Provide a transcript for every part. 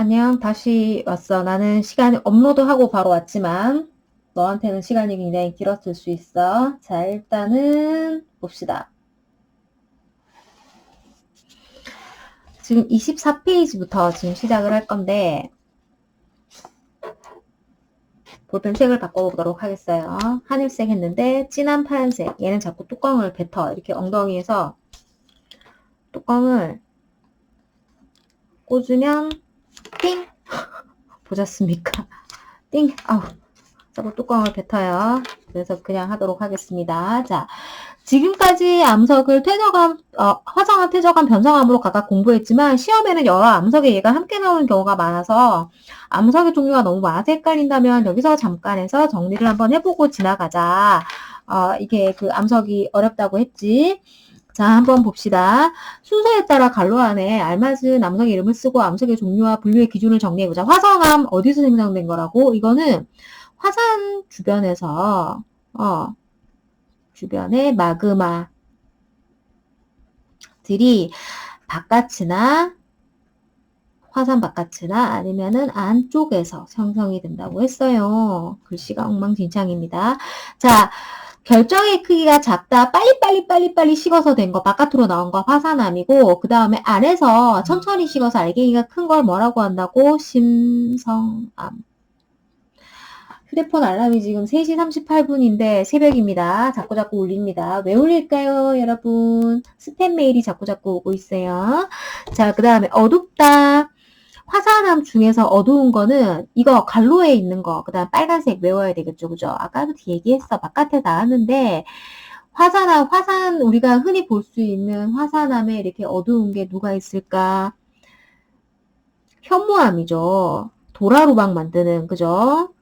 안녕. 다시 왔어. 나는 시간 업로드하고 바로 왔지만 너한테는 시간이 굉장히 길었을 수 있어. 자, 일단은 봅시다. 지금 24페이지부터 지금 시작을 할 건데 볼펜 색을 바꿔보도록 하겠어요. 하늘색 했는데 진한 파란색. 얘는 자꾸 뚜껑을 뱉어. 이렇게 엉덩이에서 뚜껑을 꽂으면 띵! 보셨습니까? 띵! 아우, 자꾸 뚜껑을 뱉어요. 그래서 그냥 하도록 하겠습니다. 자, 지금까지 암석을 퇴적암, 어, 화성암, 퇴적암, 변성암으로 각각 공부했지만 시험에는 여러 암석의 예가 함께 나오는 경우가 많아서 암석의 종류가 너무 많아서 헷갈린다면 여기서 잠깐 해서 정리를 한번 해보고 지나가자. 어, 이게 그 암석이 어렵다고 했지. 자, 한번 봅시다. 순서에 따라 갈로 안에 알맞은 암석의 이름을 쓰고 암석의 종류와 분류의 기준을 정리해보자. 화성암 어디서 생성된 거라고? 이거는 화산 주변에서, 어, 주변에 마그마들이 바깥이나 화산 바깥이나 아니면은 안쪽에서 생성이 된다고 했어요. 글씨가 엉망진창입니다. 자, 결정의 크기가 작다, 빨리빨리 빨리빨리 식어서 된 거, 바깥으로 나온 거 화산암이고, 그 다음에 안에서 천천히 식어서 알갱이가 큰 걸 뭐라고 한다고? 심성암. 휴대폰 알람이 지금 3시 38분인데 새벽입니다. 자꾸자꾸 울립니다. 왜 울릴까요, 여러분? 스팸 메일이 자꾸자꾸 오고 있어요. 자, 그 다음에 어둡다. 화산암 중에서 어두운 거는 이거 갈로에 있는 거, 그 다음 빨간색 외워야 되겠죠. 그죠? 아까도 얘기했어. 바깥에 나왔는데, 화산암, 화산, 우리가 흔히 볼 수 있는 화산암에 이렇게 어두운 게 누가 있을까? 현무암이죠. 도라루방 만드는, 그죠?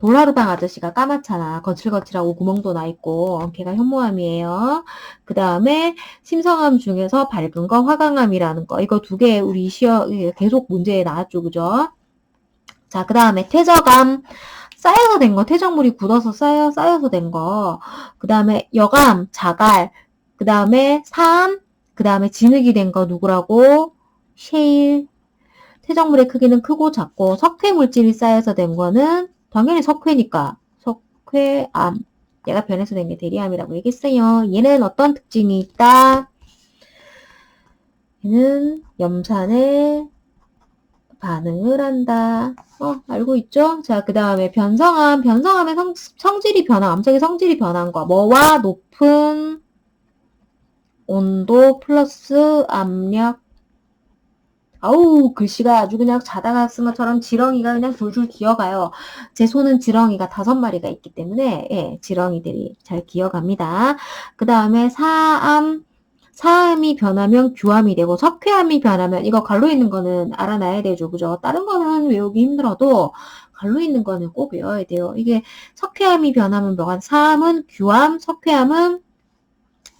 도라루방 아저씨가 까맣잖아. 거칠거칠하고 구멍도 나 있고 걔가 현모암이에요. 그 다음에 심성암 중에서 밝은 거 화강암이라는 거. 이거 두 개 우리 시어 계속 문제에 나왔죠. 그죠? 자, 그 다음에 퇴적암. 쌓여서 된 거, 퇴적물이 굳어서 쌓여, 쌓여서 된 거. 그 다음에 여감, 자갈. 그 다음에 삼. 그 다음에 진흙이 된 거 누구라고? 셰일. 퇴적물의 크기는 크고 작고 석회 물질이 쌓여서 된 거는 당연히 석회니까 석회암 얘가 변해서 된 게 대리암이라고 얘기했어요. 얘는 어떤 특징이 있다? 얘는 염산에 반응을 한다. 어, 알고 있죠? 자, 그 다음에 변성암. 변성암의 성, 성질이 변한, 암석의 성질이 변한 거. 뭐와 높은 온도 플러스 압력 아우 글씨가 아주 그냥 자다가 쓴 것처럼 지렁이가 그냥 줄줄 기어가요. 제 손은 지렁이가 다섯 마리가 있기 때문에 예, 지렁이들이 잘 기어갑니다. 그 다음에 사암 사암이 변하면 규암이 되고 석회암이 변하면 이거 갈로 있는 거는 알아놔야 되죠. 그죠? 다른 거는 외우기 힘들어도 갈로 있는 거는 꼭 외워야 돼요. 이게 석회암이 변하면 뭐가 사암은 규암, 석회암은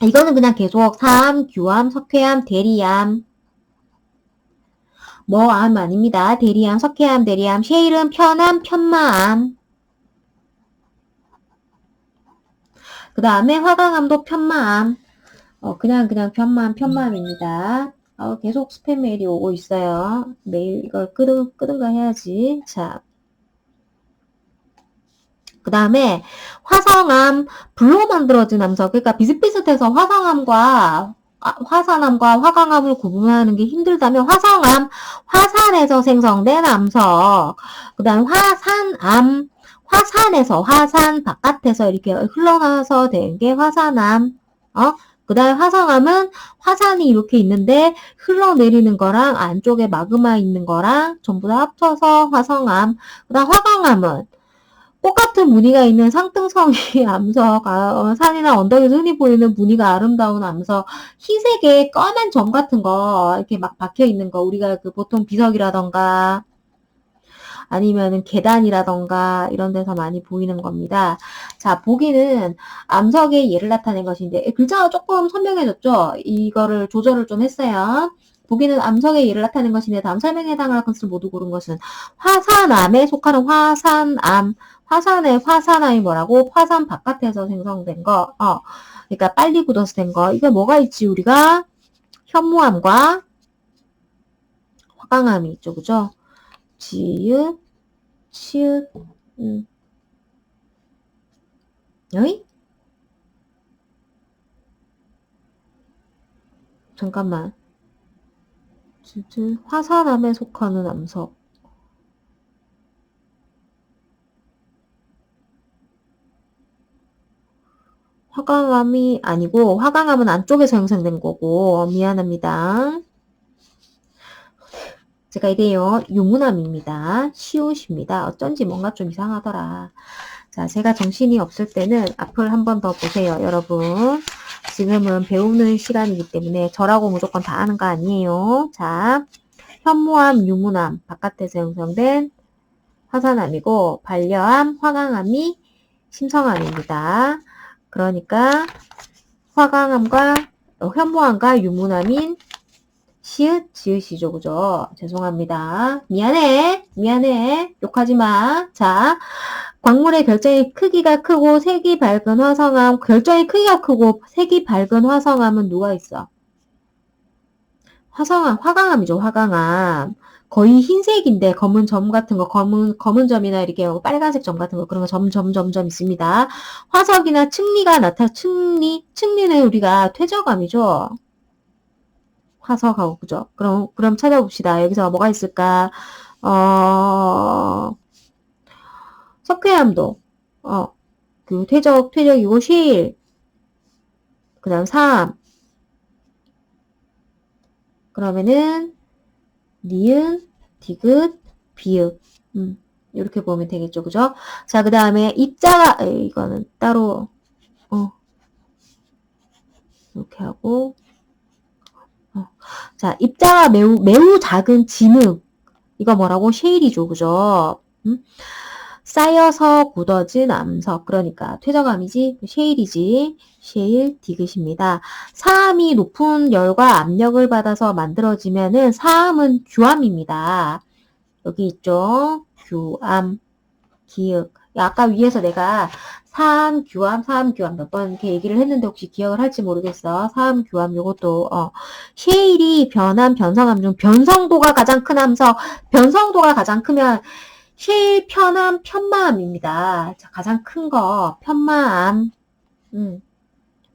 이거는 그냥 계속 사암, 규암, 석회암, 대리암 뭐암 아닙니다. 대리암, 석회암, 대리암, 쉐일은 편암, 편마암. 그 다음에 화강암도 편마암. 어, 그냥 그냥 편마암, 편마암입니다. 어, 계속 스팸 메일이 오고 있어요. 메일 이걸 끄든, 끄든가 해야지. 자. 그 다음에 화성암, 불로 만들어진 암석. 그러니까 비슷비슷해서 화성암과 아, 화산암과 화강암을 구분하는 게 힘들다면 화성암, 화산에서 생성된 암석, 그 다음 화산암, 화산에서, 화산 바깥에서 이렇게 흘러나서 된 게 화산암, 어? 그 다음에 화성암은 화산이 이렇게 있는데 흘러내리는 거랑 안쪽에 마그마 있는 거랑 전부 다 합쳐서 화성암. 그 다음 화강암은 똑같은 무늬가 있는 상등성이 암석, 아, 어, 산이나 언덕에서 흔히 보이는 무늬가 아름다운 암석, 흰색의 검은 점 같은 거, 이렇게 막 박혀 있는 거, 우리가 그 보통 비석이라던가, 아니면은 계단이라던가, 이런 데서 많이 보이는 겁니다. 자, 보기는 암석의 예를 나타낸 것인데, 글자가 조금 선명해졌죠? 이거를 조절을 좀 했어요. 보기는 암석의 예를 나타낸 것인데 다음 설명에 해당할 것을 모두 고른 것은 화산암에 속하는 화산암, 화산의 화산암이 뭐라고? 화산 바깥에서 생성된 거, 어, 그러니까 빨리 굳어서 된 거. 이게 뭐가 있지 우리가? 현무암과 화강암이 있죠, 그죠? 지읒, 치읒, 음. 여기? 잠깐만. 지읒, 화산암에 속하는 암석. 화강암이 아니고 화강암은 안쪽에서 형성된 거고 어, 미안합니다. 제가 이게요 유문암입니다. 시옷입니다. 어쩐지 뭔가 좀 이상하더라. 자, 제가 정신이 없을 때는 앞을 한 번 더 보세요, 여러분. 지금은 배우는 시간이기 때문에 저라고 무조건 다 아는 거 아니에요. 자, 현무암, 유문암, 바깥에서 형성된 화산암이고 반려암, 화강암이 심성암입니다. 그러니까 화강암과 어, 현무암과 유문암인 시읒, 지읒이죠. 그죠? 죄송합니다. 미안해. 미안해. 욕하지 마. 자, 광물의 결정의 크기가 크고 색이 밝은 화성암, 결정의 크기가 크고 색이 밝은 화성암은 누가 있어? 화성암, 화강암이죠. 화강암. 거의 흰색인데 검은 점 같은 거, 검은 검은 점이나 이렇게 빨간색 점 같은 거 그런 거 점점 점점 있습니다. 화석이나 층리가 나타 층리, 층리는 우리가 퇴적암이죠. 화석하고 그죠? 그럼 그럼 찾아봅시다. 여기서 뭐가 있을까? 어 석회암도. 어그 퇴적 퇴적이고 실. 그다음 삼. 그러면은 니은 디귿 비읍. 음, 이렇게 보면 되겠죠. 그죠? 자 그 다음에 입자가 에이, 이거는 따로 어. 이렇게 하고 어. 자 입자가 매우 매우 작은 진흙 이거 뭐라고 쉐일이죠 그죠 음? 쌓여서 굳어진 암석 그러니까 퇴적암이지 쉐일이지 쉐일 디귿입니다. 사암이 높은 열과 압력을 받아서 만들어지면은 사암은 규암입니다. 여기 있죠. 규암 기역 아까 위에서 내가 사암, 규암, 사암, 규암 몇 번 이렇게 얘기를 했는데 혹시 기억을 할지 모르겠어. 사암, 규암 요것도 어, 쉐일이 변함, 변성암 중 변성도가 가장 큰 암석, 변성도가 가장 크면 실 편암, 편마암입니다. 자, 가장 큰 거, 편마암. 음.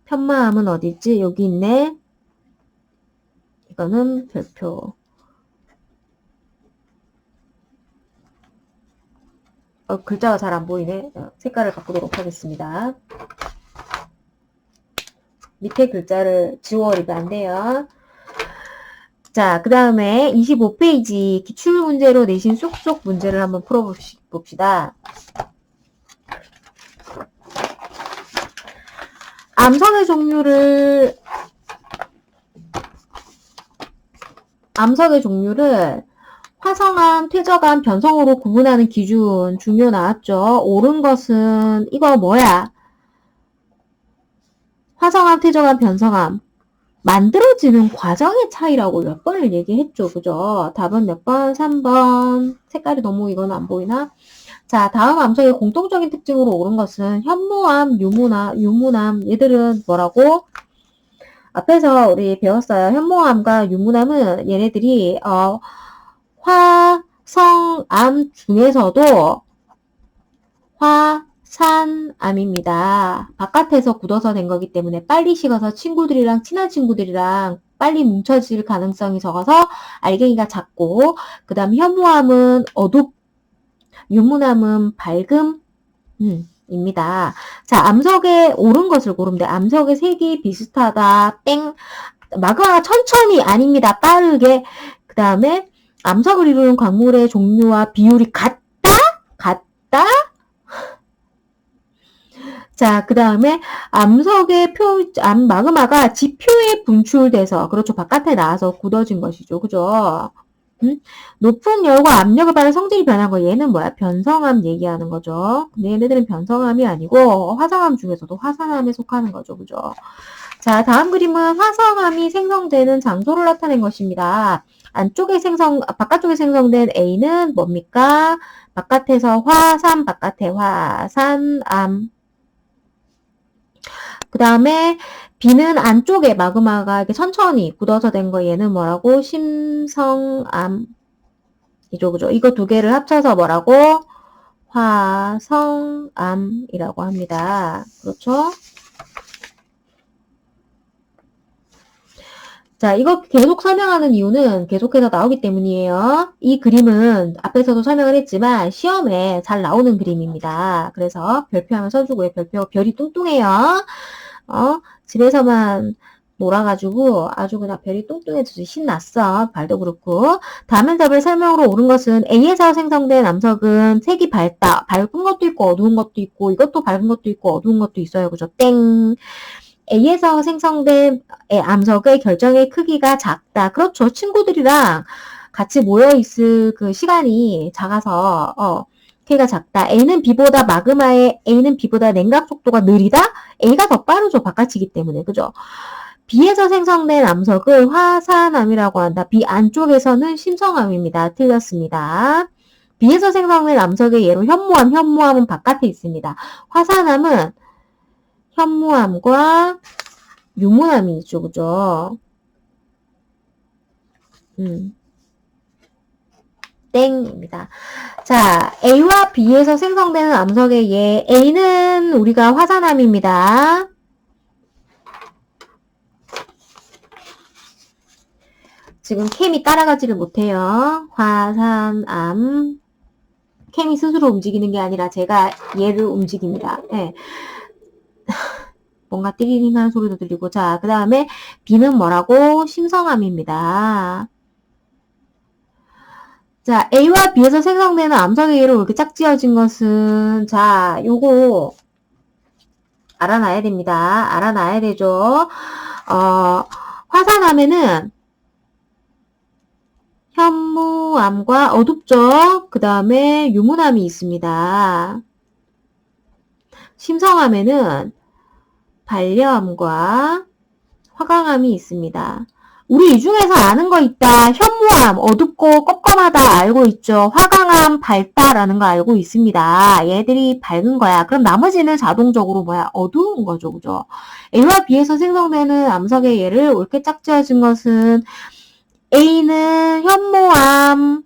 편마암은 어디 있지? 여기 있네. 이거는 별표. 어, 글자가 잘 안 보이네. 어, 색깔을 바꾸도록 하겠습니다. 밑에 글자를 지워버리면 안 돼요. 자, 그 다음에 25페이지 기출 문제로 내신 쏙쏙 문제를 한번 풀어봅시다. 암석의 종류를 암석의 종류를 화성암, 퇴적암, 변성으로 구분하는 기준 중요 나왔죠. 옳은 것은 이거 뭐야? 화성암, 퇴적암, 변성암. 만들어지는 과정의 차이라고 몇 번을 얘기했죠. 그죠? 답은 몇 번? 3번. 색깔이 너무 이건 안 보이나? 자, 다음 암석의 공통적인 특징으로 옳은 것은 현무암, 유무암, 유무암 얘들은 뭐라고? 앞에서 우리 배웠어요. 현무암과 유무암은 얘네들이 어, 화성암 중에서도 화 산암입니다. 바깥에서 굳어서 된 거기 때문에 빨리 식어서 친구들이랑 친한 친구들이랑 빨리 뭉쳐질 가능성이 적어서 알갱이가 작고 그 다음 현무암은 어둡 유무암은 밝음 음, 입니다. 자, 암석에 옳은 것을 고르면 돼. 암석의 색이 비슷하다. 땡. 마그마가 천천히 아닙니다. 빠르게. 그 다음에 암석을 이루는 광물의 종류와 비율이 같다? 같다? 자, 그 다음에 암석의 표, 암, 마그마가 지표에 분출돼서, 그렇죠. 바깥에 나와서 굳어진 것이죠. 그죠? 음? 높은 열과 압력을 받아 성질이 변한 거, 얘는 뭐야? 변성암 얘기하는 거죠. 근데 얘네들은 변성암이 아니고, 화성암 중에서도 화산암에 속하는 거죠. 그죠? 자, 다음 그림은 화성암이 생성되는 장소를 나타낸 것입니다. 안쪽에 생성, 바깥쪽에 생성된 A는 뭡니까? 바깥에서 화산, 바깥에 화산암. 그 다음에 B는 안쪽에 마그마가 이렇게 천천히 굳어서 된 거 얘는 뭐라고? 심성암. 이죠, 그죠? 이거 두 개를 합쳐서 뭐라고? 화성암이라고 합니다. 그렇죠? 자, 이거 계속 설명하는 이유는 계속해서 나오기 때문이에요. 이 그림은 앞에서도 설명을 했지만 시험에 잘 나오는 그림입니다. 그래서 별표 하면 써주고요. 별표, 별이 뚱뚱해요. 어, 집에서만 놀아가지고 아주 그냥 별이 뚱뚱해져서 신났어. 발도 그렇고. 다음 문답을 설명으로 옳은 것은 A에서 생성된 암석은 색이 밝다. 밝은 것도 있고 어두운 것도 있고 이것도 밝은 것도 있고 어두운 것도 있어요. 그죠? 땡. A에서 생성된 암석의 결정의 크기가 작다. 그렇죠. 친구들이랑 같이 모여 있을 그 시간이 작아서 어, K가 작다. A는 B보다 마그마의 A는 B보다 냉각 속도가 느리다. A가 더 빠르죠. 바깥이기 때문에 그죠. B에서 생성된 암석을 화산암이라고 한다. B 안쪽에서는 심성암입니다. 틀렸습니다. B에서 생성된 암석의 예로 현무암, 현무암은 바깥에 있습니다. 화산암은 현무암과 유무암이 있죠, 그죠? 음. 땡입니다. 자, A와 B에서 생성되는 암석의 예, A는 우리가 화산암입니다. 지금 캠이 따라가지를 못해요. 화산암. 캠이 스스로 움직이는 게 아니라 제가 얘를 움직입니다. 네. 뭔가 하는 소리도 들리고. 자, 그 다음에 B는 뭐라고? 심성암입니다. 자, A와 B에서 생성되는 암석의 예로 이렇게 짝지어진 것은, 자, 요거, 알아놔야 됩니다. 알아놔야 되죠. 어, 화산암에는 현무암과 어둡죠? 그 다음에 유문암이 있습니다. 심성암에는 반려암과 화강암이 있습니다. 우리 이 중에서 아는 거 있다. 현무암, 어둡고 껌껌하다 알고 있죠. 화강암, 밝다라는 거 알고 있습니다. 얘들이 밝은 거야. 그럼 나머지는 자동적으로 뭐야? 어두운 거죠. 그죠? A와 B에서 생성되는 암석의 예를 옳게 짝지어진 것은 A는 현무암,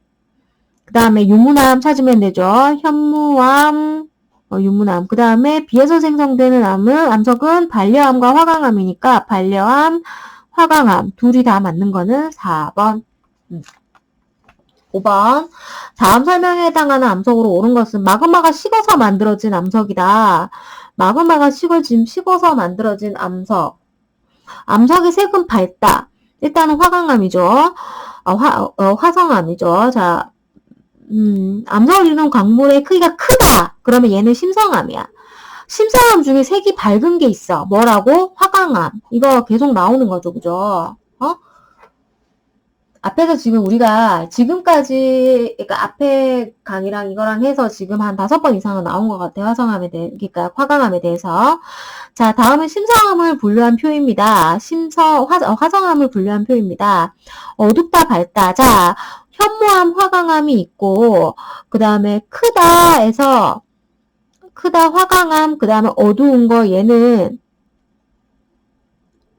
그 다음에 유무암 찾으면 되죠. 현무암, 어, 유무암. 그 다음에 B에서 생성되는 암은, 암석은 반려암과 화강암이니까 반려암, 화강암. 둘이 다 맞는 거는 4번. 음. 5번. 다음 설명에 해당하는 암석으로 옳은 것은 마그마가 식어서 만들어진 암석이다. 마그마가 식어진, 식어서 만들어진 암석. 암석의 색은 밝다. 일단은 화강암이죠. 어, 화, 어, 화성암이죠. 자, 음, 암석을 이루는 광물의 크기가 크다. 그러면 얘는 심성암이야. 심성암 중에 색이 밝은 게 있어. 뭐라고? 화강암. 이거 계속 나오는 거죠. 그죠? 어? 앞에서 지금 우리가 지금까지, 그러니까 앞에 강의랑 이거랑 해서 지금 한 다섯 번 이상은 나온 것 같아요. 화성암에 대해, 그러니까 화강암에 대해서. 자, 다음은 심성암을 분류한 표입니다. 심성, 화, 어, 화성암을 분류한 표입니다. 어둡다, 밝다. 자, 현무암, 화강암이 있고, 그 다음에 크다에서, 크다, 화강암, 그 다음에 어두운 거, 얘는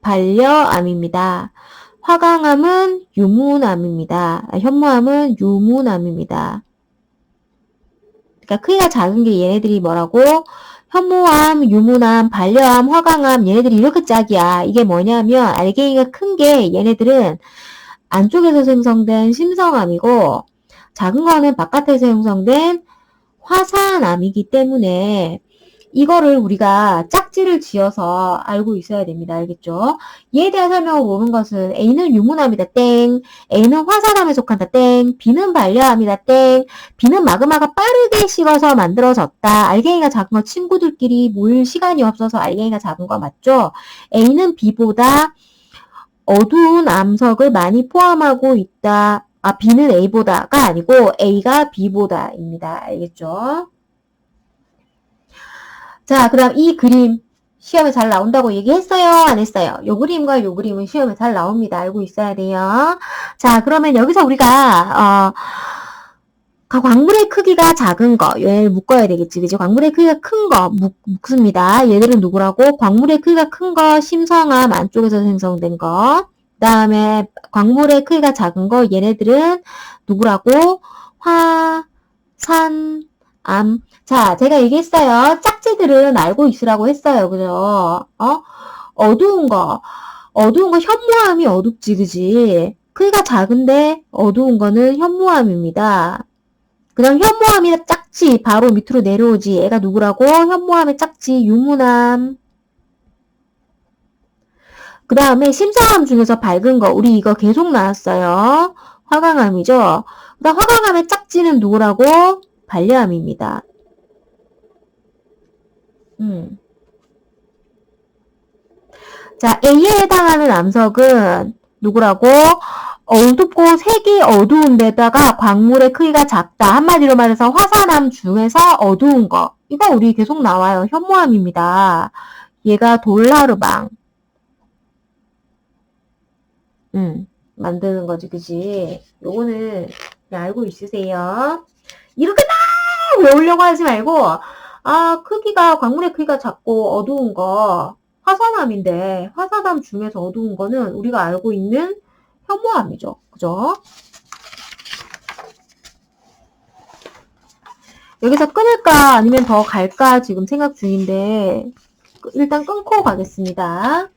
반려암입니다. 화강암은 유문암입니다. 아, 현무암은 유문암입니다. 그러니까 크기가 작은 게 얘네들이 뭐라고? 현무암, 유문암, 반려암, 화강암 얘네들이 이렇게 짝이야. 이게 뭐냐면 알갱이가 큰 게 얘네들은 안쪽에서 생성된 심성암이고 작은 거는 바깥에서 형성된 화산암이기 때문에 이거를 우리가 짝지를 지어서 알고 있어야 됩니다. 알겠죠? 이에 대한 설명을 보는 것은 A는 유문암이다. 땡. A는 화산암에 속한다. 땡. B는 반려암이다. 땡. B는 마그마가 빠르게 식어서 만들어졌다. 알갱이가 작은 거 친구들끼리 모일 시간이 없어서 알갱이가 작은 거 맞죠? A는 B보다 어두운 암석을 많이 포함하고 있다. 아, B는 A보다가 아니고 A가 B보다입니다. 알겠죠? 자, 그 다음 이 그림 시험에 잘 나온다고 얘기했어요? 안 했어요? 요 그림과 요 그림은 시험에 잘 나옵니다. 알고 있어야 돼요. 자, 그러면 여기서 우리가 어, 광물의 크기가 작은 거, 얘를 묶어야 되겠지, 그죠? 광물의 크기가 큰 거, 묶, 습니다 얘들은 누구라고? 광물의 크기가 큰 거, 심성암 안쪽에서 생성된 거. 그 다음에 광물의 크기가 작은 거, 얘네들은 누구라고? 화, 산, 암. 자, 제가 얘기했어요. 짝지들은 알고 있으라고 했어요. 그죠? 어? 어두운 거. 어두운 거 현무암이 어둡지, 그지? 크기가 작은데 어두운 거는 현무암입니다. 그냥 현무암이나 짝지 바로 밑으로 내려오지. 얘가 누구라고? 현무암의 짝지 유무남. 그 다음에 심상암 중에서 밝은 거. 우리 이거 계속 나왔어요. 화강암이죠. 그다음 화강암의 짝지는 누구라고? 반려암입니다. 음. 자, A에 해당하는 암석은 누구라고? 어둡고 색이 어두운 데다가 광물의 크기가 작다. 한마디로 말해서 화산암 중에서 어두운 거. 이거 우리 계속 나와요. 현무암입니다. 얘가 돌라르방. 음, 만드는 거지, 그지? 요거는 그냥 알고 있으세요. 이렇게 다 외우려고 하지 말고, 아, 크기가, 광물의 크기가 작고 어두운 거, 화산암인데, 화산암 중에서 어두운 거는 우리가 알고 있는 현무암이죠. 그죠? 여기서 끊을까 아니면 더 갈까 지금 생각 중인데, 일단 끊고 가겠습니다.